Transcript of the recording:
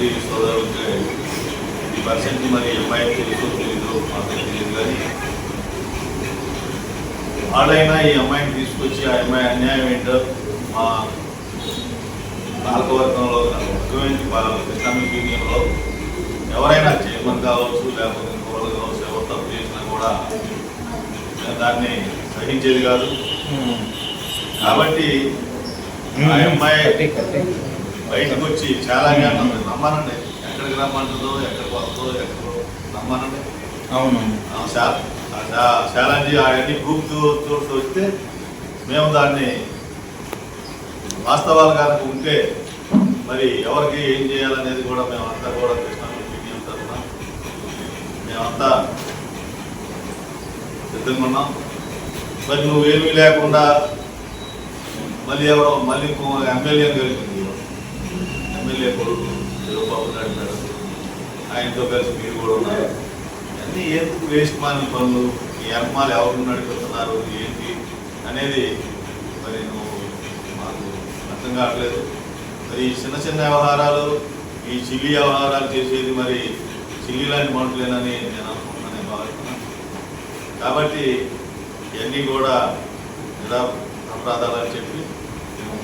Party సోదరులకి ఈ percent మరి అమ్మాయి తెలుసు తెలీదు మాకు తెలియదు కానీ వాళ్ళైనా ఈ అమ్మాయిని తీసుకొచ్చి ఆ అమ్మాయి అన్యాయం ఏంటో మా పాలకవర్గంలో ముఖ్యమైన ఇస్లామిక్ యూనియన్లో ఎవరైనా చైర్మన్ కావచ్చు లేకపోతే ఇంకోళ్ళు కావచ్చు ఎవరు తప్పు చేసినా కూడా దాన్ని సహించేది కాదు. కాబట్టి ఆ అమ్మాయి బయటకు వచ్చి చాలా నమ్మనండి. ఎక్కడికి రమ్మంటుందో ఎక్కడికి వస్తుందో ఎక్కడో నమ్మనండి. అవును. శా- శాలాజీ అవన్నీ ప్రూఫ్ తోటి వస్తే మేము దాన్ని వాస్తవాలు కనుక ఉంటే మరి ఎవరికి ఏం చేయాలనేది కూడా మేమంతా కూడా కృష్ణ యూనియన్ తరఫున మేమంతా సిద్ధంగా ఉన్నాం. మరి నువ్వేమీ లేకుండా మళ్ళీ ఎవరో మళ్ళీ ఎమ్మెల్యే గెలిచింది ఎమ్మెల్యే కొడుకు శివబాబు నాయుడు మేడం ఆయనతో కలిసి మీరు కూడా ఉన్నారు. అన్నీ ఎందుకు వేస్ట్ మాని పనులు? ఈ అమ్మాలు ఎవరు నడిపిస్తున్నారు? ఏంటి అనేది మరి మాకు అర్థం కావట్లేదు. మరి ఈ చిన్న చిన్న వ్యవహారాలు ఈ చిల్లి వ్యవహారాలు చేసేది మరి చిల్లి లాంటి మనుషులేనని నేను అనుకుంటున్నాను భావిస్తున్నాను కాబట్టి ఇవన్నీ కూడా నిరా అపరాధాలని చెప్పి మేము